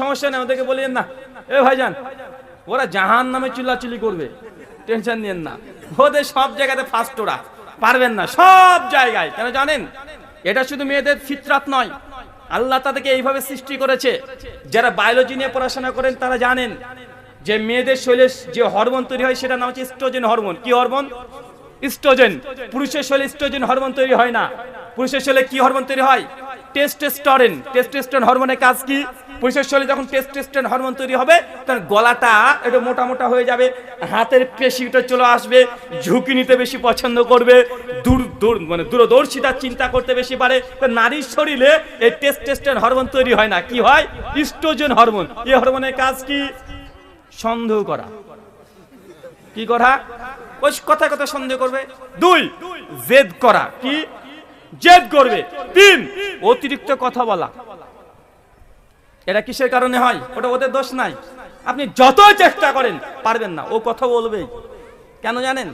সমস্যা নেই, ওদেরকে বলিয়েন না। এ ভাইজান, ওরা জাহান নামে চিল্লাচিল্লি করবে। টেনশন নিয়েন না। ওদের সব জায়গাতে ফার্স্ট ওরা। পারবেন না, সব জায়গায়। কেন জানেন? এটা শুধু মেয়েদের ফিতরাত নয়। আল্লাহ তাদেরকে এইভাবে সৃষ্টি করেছে। যারা বায়োলজি নিয়ে পড়াশোনা করেন, তারা জানেন যে মেয়েদের শরীরে যে হরমোন তৈরি হয় সেটা নাম হচ্ছে স্ট্রোজেন হরমোন কি হরমোন স্ট্রোজেন পুরুষের শরীরে স্ট্রোজেন হরমোন তৈরি হয় না। পুরুষের শরীরে কি হরমোন তৈরি হয়? টেস্টোস্টেরন টেস্টোস্টেরন হরমোনের কাজ কি? পুরুষের শরীরে যখন টেস্টোস্টেরন হরমোন তৈরি হবে তখন গলাটা একটু মোটা মোটা হয়ে যাবে, হাতের পেশিটা চলে আসবে, ঝুঁকি নিতে বেশি পছন্দ করবে, দূর দূর মানে দূরদর্শিতা চিন্তা করতে বেশি পারে। নারীর শরীরে এই টেস্টোস্টেরন হরমোন তৈরি হয় না। কি হয়? ইস্ট্রোজেন হরমোন এই হরমোনের কাজ কি? সন্দেহ করা। কি করা? ওই কথায় কথা সন্দেহ করবে। দুই, জেদ করা। কি? জেদ করবে। তিন, অতিরিক্ত কথা বলা। এটা কিসের কারণে হয়? ওটা ওদের দোষ নাই। আপনি যত চেষ্টা করেন, পারবেন না। ও কথা বলবেই। কেন জানেন?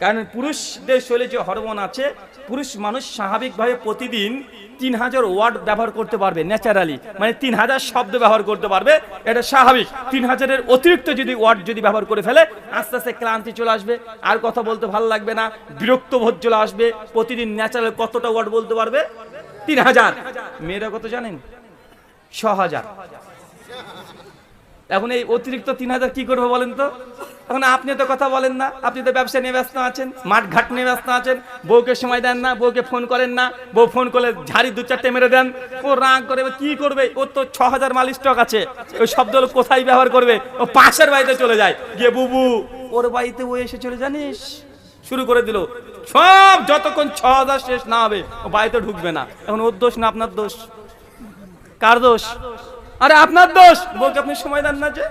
কারণ পুরুষদের শরীরে যে হরমোন আছে, পুরুষ মানুষ স্বাভাবিকভাবে প্রতিদিন তিন হাজার ওয়ার্ড ব্যবহার করতে পারবে, ন্যাচারালি। মানে তিন হাজার শব্দ ব্যবহার করতে পারবে। এটা স্বাভাবিক। তিন হাজারের অতিরিক্ত যদি ওয়ার্ড যদি ব্যবহার করে ফেলে, আস্তে আস্তে ক্লান্তি চলে আসবে। আর কথা বলতে ভালো লাগবে না। বিরক্ত বোধ চলে আসবে। প্রতিদিন ন্যাচারাল কতটা ওয়ার্ড বলতে পারবে? তিন হাজার। মেয়েরা কত জানেন? ছ হাজার। এখন এই অতিরিক্ত তিন হাজার কি করব বলেন তো? এখন আপনি তো কথা বলেন না, আপনি তো ব্যবসা নিয়ে ব্যস্ত আছেন, মাঠ ঘাট নিয়ে ব্যস্ত আছেন, বউকে সময় দেন না, বউকে ফোন করেন না, বউ ফোন করলে ঝাড়ি দু চারটে মেরে দেন। ও রাগ করে কি করবে? ও তো ছ হাজার মাল স্টক আছে। ওই শব্দগুলো কোথায় ব্যবহার করবে? ও পাশের বাড়িতে চলে যায়। গিয়ে বুবু, ওর বাড়িতে ও এসে চলে জানিস? শুরু করে দিল। সব যতক্ষণ ছ হাজার শেষ না হবে, ও বাড়িতে ঢুকবে না। এখন ওর দোষ না আপনার দোষ? কার দোষ? আরে আপনার দোষ। বউকে আপনি সময় দেন না যে?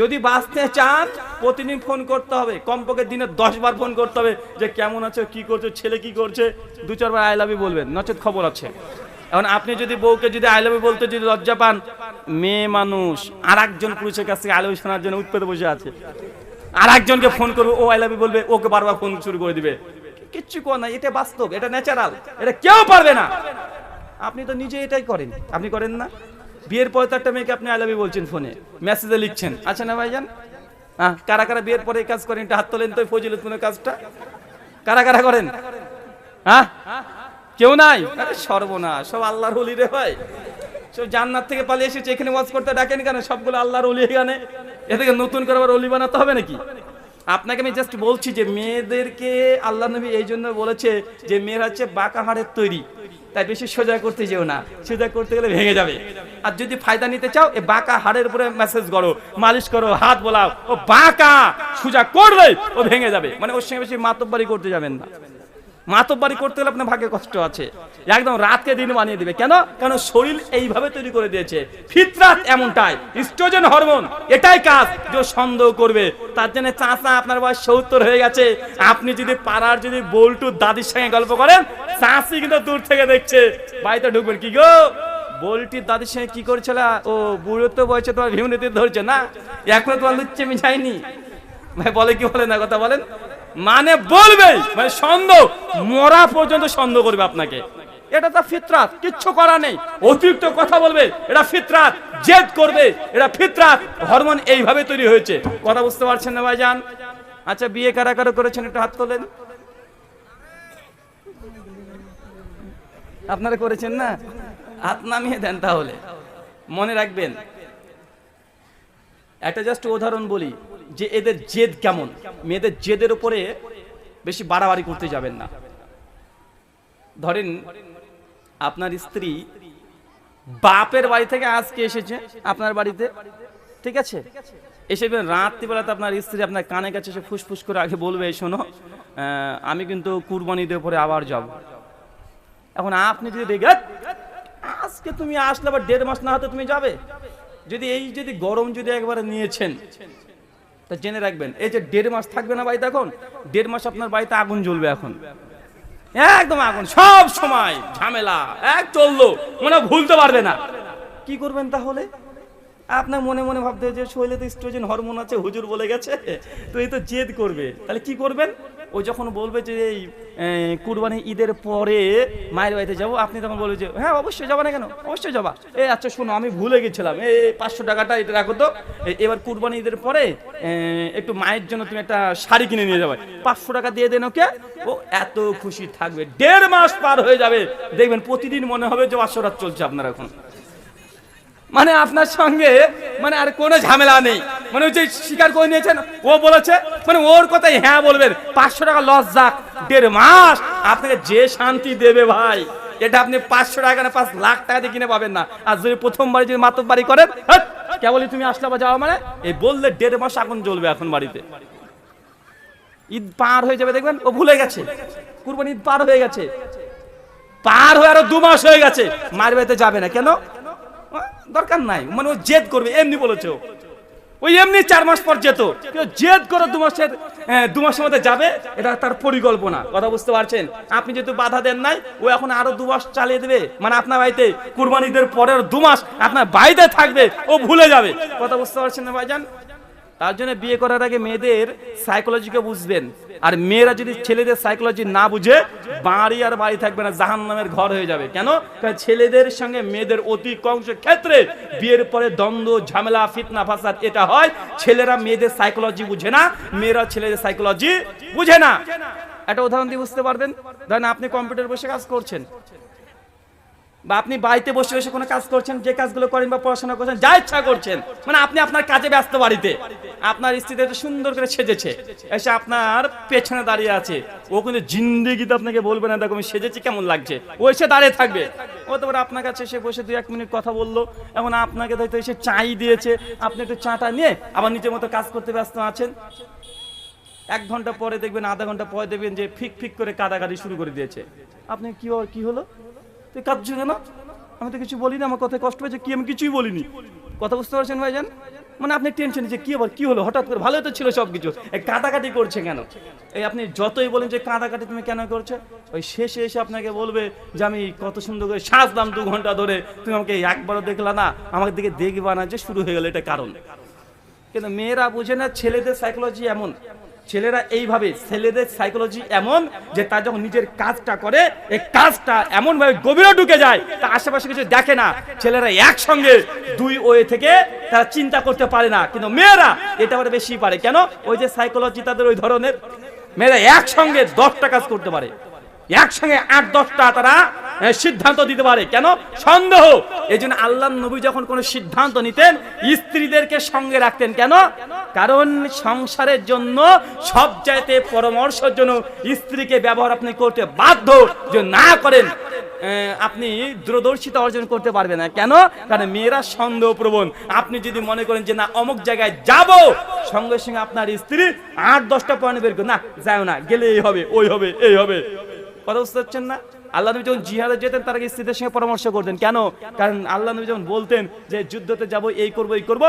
যদি বাঁচতে চান, প্রতিদিন ফোন করতে হবে। কমপক্ষে দিনে দশ বার ফোন করতে হবে যে, কেমন আছো? কি করছ? ছেলে কি করছে? দু চারবার আই লাভ ইউ বলবেন। নচেত খবর আছে। এখন আপনি যদি বউকে যদি আই লাভ ইউ বলতে যদি লজ্জা পান, মেয়ে মানুষ আর একজন পুরুষের কাছ থেকে আই লাভ ইউ শোনার জন্য উৎপেতে বসে আছে। আর একজনকে ফোন করবে, ও আই লাভ ইউ বলবে, ওকে বারবার ফোন শুরু করে দিবে। কিচ্ছু কর না এটা বাস্তব, এটা ন্যাচারাল এটা কেউ পারবে না। আপনি তো নিজে এটাই করেন। আপনি করেন না? বিয়ের পরে তো একটা মেয়েকে আপনি আই বলছেন ফোনে। মেসেজে লিখছেন। আচ্ছা না ভাইজান? হ্যাঁ কারা কারা বিয়ের পরে এই কাজ করেন? এটা হাত তোলেন তো এই ফজিলতপুরের কাজটা। কারা কারা করেন? হ্যাঁ কেউ নাই? আরে সর্বনাশ, সব আল্লাহর হলি রে ভাই। সব জান্নাত থেকে পালিয়ে এসেছে, এখানে ওয়াজ করতে ডাকেন কেন? সবগুলো আল্লাহর অলি এখানে। এ থেকে নতুন করে আবার অলি বানাতে হবে নাকি? আপনাকে আমি জাস্ট বলছি যে, মেয়েদেরকে আল্লাহ নবী এই জন্য বলেছে যে, মেয়েরা হচ্ছে বাঁকা হাড়ের তৈরি। তাই বেশি সোজা করতে যেও না। সোজা করতে গেলে ভেঙে যাবে। আর যদি ফায়দা নিতে চাও, এ বাঁকা হাড়ের উপরে মেসেজ করো, মালিশ করো, হাত বোলাও, ও বাঁকা, সোজা করবে, ও ভেঙে যাবে। মানে ওর সঙ্গে বেশি মাতব্বারি করতে যাবেন না। মাতব্বারি করতে গেলে আপনার ভাগ্যে কষ্ট আছে। একদম রাতকে দিন বানিয়ে দিবে। কেন? কেন শরীর এইভাবে তৈরি করে দিয়েছে। ফিতরাত এমনটাই। স্ট্রোজেন হরমোন, এটাই কাজ। যে সন্দেহ করবে। তার জন্য চাচা, আপনার বয়স সত্তর হয়ে গেছে। আপনি যদি পাড়ার যদি বল্টু দাদির সঙ্গে গল্প করেন চাষি কিন্তু দূর থেকে দেখছে। বাড়িতে ঢুকবেন। কি গো? বল্টির দাদির সঙ্গে কি করছিল ও, বুড়ো তো বয়সে তোমার ভিমনিতে ধরছে না? এখনও তোমার লুচ্ছে মিঠাইনি ভাই, বলে কি বলে না, কথা বলেন। মানে বলবে মানে সন্দেহ, মরা পর্যন্ত সন্দেহ করবে আপনাকে। এটা তো ফিতরাত, কিচ্ছু করা নেই। অতিরিক্ত কথা বলবে, এটা ফিতরাত, জেদ করবে, এটা ফিতরাত। হরমোন এইভাবে তৈরি হয়েছে। কথা বুঝতে পারছেন না ভাই ভাইজান? আচ্ছা বিয়ে কারা কারা করেছেন, একটু হাত তোলেন। আপনারা করেছেন না? হাত নামিয়ে দেন তাহলে। মনে রাখবেন। একটা জাস্ট উদাহরণ বলি। যে এদের জেদ কেমন? মেয়েদের জেদের উপরে বেশি বাড়াবাড়ি করতে যাবেন না। ধরেন, আপনার স্ত্রী বাপের বাড়ি থেকে আজকে এসেছে, আপনার বাড়িতে, ঠিক আছে? এসে রাত্রিবেলাতে আপনার স্ত্রী আপনার কানে কাছে এসে ফুসফুস করে আগে বলবে শোনো আমি কিন্তু কুরবানি দিয়ে পরে আবার যাব। এখন আপনি যদি রেগে আজকে তুমি আসলে আবার দেড় মাস না হতে তুমি যাবে? যদি এই যদি গরম যদি একবারে নিয়েছেন তা জেনে রাখবেন, এই যে দেড় মাস থাকবে না বাড়িতে এখন, দেড় মাস আপনার বাড়িতে আগুন জ্বলবে এখন। একদম আগুন, সব সময় ঝামেলা, এক চলল, মনে ভুলতে পারবে না। কি করবেন তাহলে? আপনার মনে মনে ভাবতে যে শরীরে তো স্ট্রোজেন হরমোন আছে, হুজুর বলে গেছে, তো এই তো জেদ করবে। তাহলে কি করবেন? ও যখন বলবে যে, এই কুরবানি ঈদের পরে মায়ের বাড়িতে যাব, আপনি তখন বলবে যে হ্যাঁ অবশ্যই যাবা না কেন? অবশ্যই যাবা। এ আচ্ছা শোনো, আমি ভুলে গেছিলাম। এই পাঁচশো টাকাটা এটা রাখো তো। এবার কুরবানি ঈদের পরে একটু মায়ের জন্য তুমি একটা শাড়ি কিনে নিয়ে যাবে। পাঁচশো টাকা দিয়ে দেন ওকে? ও, এত খুশি থাকবে। দেড় মাস পার হয়ে যাবে। দেখবেন প্রতিদিন মনে হবে যে পাঁচশো রাত চলছে আপনার এখন। মানে আপনার সঙ্গে মানে আর কোনো ঝামেলা নেই। মানে ওই যে স্বীকার করে নিয়েছেন ও বলেছে মানে ওর কথাই হ্যাঁ বলবেন। পাঁচশো টাকা লস যাক দেড় মাস আপনাকে যে শান্তি দেবে ভাই এটা আপনি পাঁচশো টাকা পাঁচ লাখ টাকা দিয়ে কিনে পাবেন না। আর যদি প্রথমবার যদি মাতব বাড়ি করেন হ্যাট, কেবলই তুমি আসলে বা যাওয়া মানে? এই বললে দেড় মাস আগুন জ্বলবে এখন বাড়িতে। ঈদ পার হয়ে যাবে দেখবেন? ও ভুলে গেছে। কুরবানি ঈদ পার হয়ে গেছে। পার হয়ে আরও দু মাস হয়ে গেছে। মায়ের বাড়িতে যাবে না। কেন? দরকার নাই। মানে ও জেদ করবে এমনি বলেছে ওই এমনি চার মাস পর যেত জেদ করে দু মাসের আহ, দু মাসের মধ্যে যাবে এটা তার পরিকল্পনা। কথা বুঝতে পারছেন? আপনি যেহেতু বাধা দেন নাই ও এখন আরও দু মাস চালিয়ে দেবে। মানে আপনার বাড়িতে কুরবানিদের পরের দু মাস আপনার বাড়িতে থাকবে ও ভুলে যাবে। কথা বুঝতে পারছেন না ভাইজান? তার জন্য বিয়ে করার আগে মেয়েদের সাইকোলজিকে বুঝবেন। আর মেয়েরা যদি ছেলেদের সাইকোলজি না বুঝে, বাড়ি আর বাড়ি থাকবে না জাহান নামের ঘর হয়ে যাবে। কেন? ছেলেদের সঙ্গে মেয়েদের অতি অধিকাংশ ক্ষেত্রে বিয়ের পরে দ্বন্দ্ব, ঝামেলা, ফিতনা, ফাসাদ, এটা হয়। ছেলেরা মেয়েদের সাইকোলজি বুঝে না, মেয়েরা ছেলেদের সাইকোলজি বুঝে না। একটা উদাহরণ দিয়ে বুঝতে পারবেন? ধরেন আপনি কম্পিউটার বসে কাজ করছেন। বা আপনি বাড়িতে বসে বসে কোনো কাজ করছেন, যে কাজগুলো করেন বা পড়াশোনা করছেন, যা ইচ্ছা করছেন মানে আপনি আপনার কাজে ব্যস্ত বাড়িতে। আপনার স্ত্রী দেখতে সুন্দর করে সেজেছে, এসে আপনার পেছনে দাঁড়িয়ে আছে। ও কিন্তু জিন্দেগিতে আপনাকে বলবে না, দেখো আমি সেজেছি, কেমন লাগছে? ও এসে দাঁড়িয়ে থাকবে। ও তো আপনার কাছে এসে বসে দুই এক মিনিট কথা বলল এখন আপনাকে হয়তো এসে চাই দিয়েছে। আপনি একটু চাটা নিয়ে আবার নিজের মতো কাজ করতে ব্যস্ত আছেন। এক ঘণ্টা পরে দেখবেন, আধা ঘণ্টা পরে দেখবেন যে ফিক ফিক করে কাদাকাদি শুরু করে দিয়েছে। আপনি কি কি হলো? তুই কাঁদছো কেন? আমি তো কিছু বলিনি, আমার কথায় কষ্ট হয়েছে, কি আমি কিছুই বলিনি। কথা বুঝতে পারছেন ভাইজান? মানে আপনি টেনশন যে কি আবার, কি হলো? হঠাৎ করে ভালোই তো ছিল সব কিছু এই কাদাকাটি করছে কেন? এই আপনি যতই বলেন যে কাদাকাটি তুমি কেন করছ, ওই শেষে এসে আপনাকে বলবে যে আমি কত সুন্দর করে শ্বাস দাম দু ঘণ্টা ধরে, তুমি আমাকে একবারও দেখলা না, আমাকে দিকে দেখবা না যে শুরু হয়ে গেল, এটা কারণ। কিন্তু মেয়েরা বুঝে না, ছেলেদের সাইকোলজি এমন। ছেলেরা এইভাবে ছেলেদের সাইকোলজি এমন যে তার যখন নিজের কাজটা করে, এই কাজটা এমন ভাবে গভীরে ঢুকে যায় তা আশেপাশে কিছু দেখে না। ছেলেরা একসঙ্গে দুই ওয়ে থেকে তারা চিন্তা করতে পারে না। কিন্তু মেয়েরা এটা আবার বেশি পারে। কেন? ওই যে সাইকোলজি তাদের ওই ধরনের। মেয়েরা একসঙ্গে দশটা কাজ করতে পারে। একসঙ্গে আট, দশটা তারা সিদ্ধান্ত দিতে পারে। কেন? সন্দেহ। এই জন্য আল্লাহ নবী যখন কোনো সিদ্ধান্ত নিতেন, স্ত্রীদেরকে সঙ্গে রাখতেন। কেন? কারণ সংসারের জন্য সব চাইতে পরামর্শের জন্য স্ত্রীকে ব্যবহার আপনি করতে বাধ্য যে না করেন আপনি দূরদর্শিতা অর্জন করতে পারবেন না। কেন? কারণ মেয়েরা সন্দেহ প্রবণ আপনি যদি মনে করেন যে না, অমুক জায়গায় যাব, সঙ্গে সঙ্গে আপনার স্ত্রী আট, দশটা পয়েন্ট বের না যাও না গেলে এই হবে, ওই হবে, এই হবে। কথা বুঝতে পারছেন না? আল্লাহ নবী যখন জিহাদে যেতেন, তার আগে স্ত্রীদের সঙ্গে পরামর্শ করতেন। কেন? কারণ আল্লাহ নবী যখন বলতেন যে, যুদ্ধতে যাব, এই করব এই করব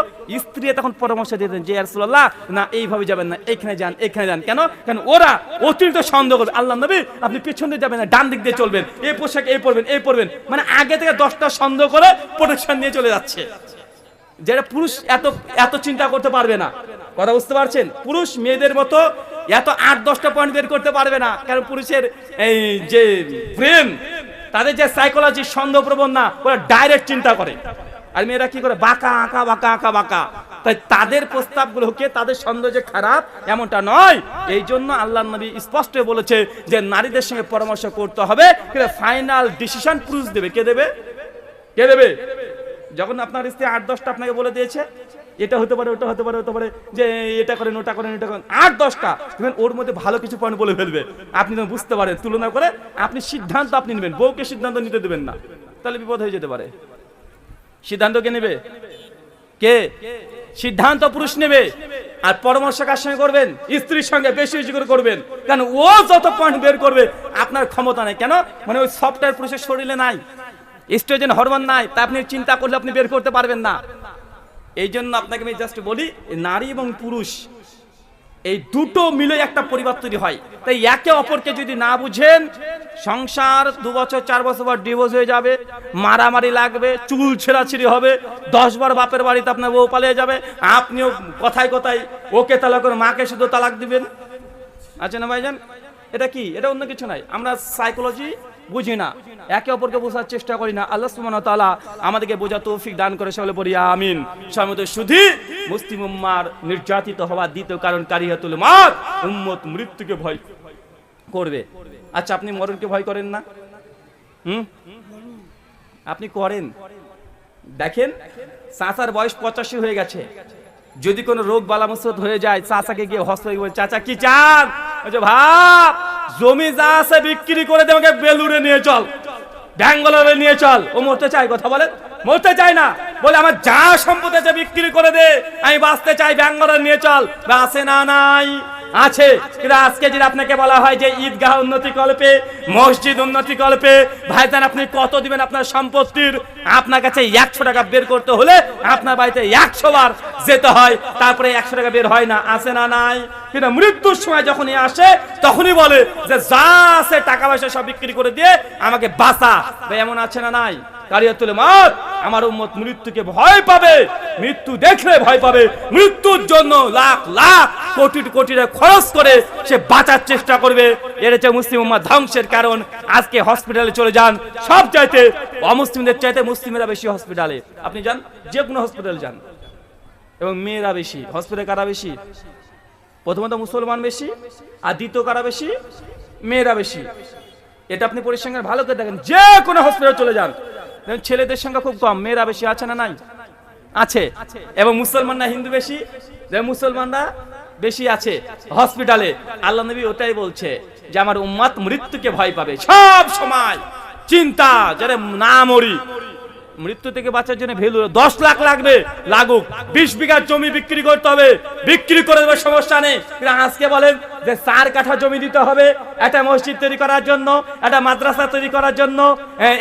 স্ত্রী তখন পরামর্শ দিতেন যে রাসূলুল্লাহ, না, এইভাবে যাবেন না, এখানে যান এখানে যান। কেন? কারণ ওরা অতিরিক্ত সন্দেহ করবে। আল্লাহ নবী, আপনি পিছন দিয়ে যাবেন না, ডান দিক দিয়ে চলবেন, এই পোশাক, এই পরবেন এই পরবেন। মানে আগে থেকে দশটা সন্দেহ করে প্রোটেকশন নিয়ে চলে যাচ্ছে। যেটা পুরুষ এত এত চিন্তা করতে পারবে না। কথা বুঝতে পারছেন? পুরুষ মেয়েদের মতো এত আট, দশটা পয়েন্ট বের করতে পারবে না। কারণ পুরুষের এই যে প্রেম তাদের যে সাইকোলজি সন্দেহপ্রবণ না, ওরা ডাইরেক্ট চিন্তা করে। আর মেয়েরা কি করে? বাঁকা আঁকা বাঁকা আঁকা, বাঁকা। তাই তাদের প্রস্তাবগুলোকে, তাদের সন্দেহ যে খারাপ, এমনটা নয়। এই জন্য আল্লাহ নবী স্পষ্ট বলেছে যে নারীদের সঙ্গে পরামর্শ করতে হবে, কিন্তু ফাইনাল ডিসিশন পুরুষ দেবে। কে দেবে? কে দেবে? যখন আপনার স্ত্রী আট, দশটা আপনাকে বলে দিয়েছে এটা হতে পারে, ওটা হতে পারে হতে পারে, যে এটা করেন, ওটা করেন, এটা করেন, আট দশটা। দেখবেন ওর মধ্যে ভালো কিছু পয়েন্ট বলে ফেলবে। আপনি তখন বুঝতে পারেন, তুলনা করে আপনি সিদ্ধান্ত আপনি নেবেন, বউকে সিদ্ধান্ত নিতে দেবেন না। তাহলে বিপদ হয়ে যেতে পারে। সিদ্ধান্ত কে নেবে? কে? সিদ্ধান্ত পুরুষ নেবে। আর পরামর্শ কার সঙ্গে করবেন? স্ত্রীর সঙ্গে বেশি বেশি করে করবেন। কারণ ও যত পয়েন্ট বের করবে, আপনার ক্ষমতা নেই। কেন? মানে ওই সফটওয়্যার পুরুষের শরীরে নাই। স্ট্রোজেন হরমোন নাই। তা আপনি চিন্তা করলে আপনি বের করতে পারবেন না। এই জন্য আপনাকে আমি জাস্ট বলি, নারী এবং পুরুষ, এই দুটো মিলে একটা পরিবার তৈরি হয়। তাই একে অপরকে যদি না বুঝেন, সংসার দু বছর, চার বছর পর ডিভোর্স হয়ে যাবে, মারামারি লাগবে, চুল ছেঁড়াছিড়ি হবে, দশ বার বাপের বাড়িতে আপনার বউ পালিয়ে যাবে, আপনিও কথায় কথায় ওকে তালাক করে, মাকে শুধু তালাক দিবেন। আছে না ভাইজান? এটা কি? এটা অন্য কিছু নাই আমরা সাইকোলজি বুঝি না। একে অপরকে বোঝার চেষ্টা করি না। আল্লাহ সুবহানাহু তাআলা আমাদেরকে বোঝা তৌফিক দান করে, সকলে বলি আমিন। সমত শুধু মুসলিম উম্মার নির্যাতিত হওয়ার দ্বিতীয় কারণ কারিয়াতুল মাত উম্মত মৃত্যুকে ভয় করবে। আচ্ছা আপনি মরণকে ভয় করেন না? হুম? আপনি করেন। দেখেন, চাচার বয়স পঁচাশি হয়ে গেছে। যদি কোনো রোগ বালা হয়ে যায়, চাচাকে গিয়ে বলে চাচা, কি চান? ভাব জমি যা আছে বিক্রি করে দে, আমাকে বেলুড়ে নিয়ে চল, ব্যাঙ্গালোরে নিয়ে চল। ও মরতে চাই কথা বলে মরতে চাই না। বলে, আমার যা সম্পদ আছে বিক্রি করে দে, আমি বাঁচতে চাই, ব্যাঙ্গালোরে নিয়ে চল। আছে না নাই? আছে। কিন্তু আজকে যদি আপনাকে বলা হয় যে ঈদগাহ উন্নতি কল্পে, মসজিদ উন্নতি কল্পে, ভাইজান, আপনি কত দিবেন আপনার সম্পত্তির? আপনার কাছে একশো টাকা বের করতে হলে আপনার বাড়িতে একশো বার যেতে হয়, তারপরে একশো টাকা বের হয় না। আছে না নাই? কিন্তু মৃত্যুর সময় যখনই আসে, তখনই বলে যে যা আছে টাকা পয়সা সব বিক্রি করে দিয়ে আমাকে বাঁচা। এমন আছে না নাই? কারিয়াতুল মাত আমার উম্মত মৃত্যুকে ভয় পাবে, মৃত্যু দেখলে ভয় পাবে, মৃত্যুর জন্য লাখ লাখ কোটি কোটি খরচ করে সে বাঁচার চেষ্টা করবে। এর হচ্ছে মুসলিম উম্মাহ ধ্বংসের কারণ, আজকে হসপিটালে চলে যান। সব চাইতে অমুসলিমদের চাইতে মুসলিমেরা বেশি হসপিটালে আপনি যান যে কোনো হসপিটালে যান। এবং মেয়েরা বেশি। হসপিটালে কারা বেশি? প্রথমত মুসলমান বেশি, আর দ্বিতীয় কারা বেশি? মেয়েরা বেশি। এটা আপনি পরিসংখ্যান ভালো করে দেখেন, যে কোনো হসপিটাল চলে যান। ছেলেদের সংখ্যা খুব কম, মেয়েরা বেশি আছে না নাই? আছে। এবং মুসলমানরা হিন্দু বেশি মুসলমানরা বেশি আছে হসপিটালে আল্লাহ নবী ওটাই বলছে যে, আমার উম্মাত মৃত্যুকে ভয় পাবে। সব সময়। চিন্তা, যারা না মরি মৃত্যু থেকে বাঁচার জন্য ভ্যালু দশ লাখ লাগবে, লাগুক। বিশ বিঘা জমি বিক্রি করতে হবে। বিক্রি করে দেবে, সমস্যা নেই। আজকে বলেন যে চার কাঠা জমি দিতে হবে, একটা মসজিদ তৈরি করার জন্য, একটা মাদ্রাসা তৈরি করার জন্য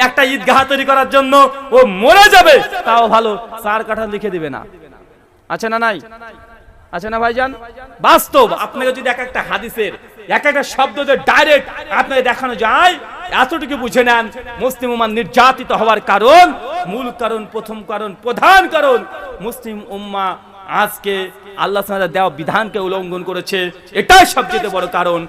একটা ঈদগাহ তৈরি করার জন্য, ও মরে যাবে। তাও ভালো, চার কাঠা লিখে দিবে না। আছে না নাই? আছে না ভাইজান? বাস্তব, আপনাকে যদি এক একটা হাদিসের এক একটা শব্দ যে ডাইরেক্ট আপনাকে দেখানো যায়। এতটুকু বুঝে নেন, মুসলিম উম্মাহ নির্যাতিত হওয়ার কারণ, মূল কারণ, প্রথম কারণ, প্রধান কারণ। মুসলিম উম্মা আজকে আল্লাহ দেওয়া বিধানকে উল্লঙ্ঘন করেছে। এটাই সবচেয়ে বড় কারণ।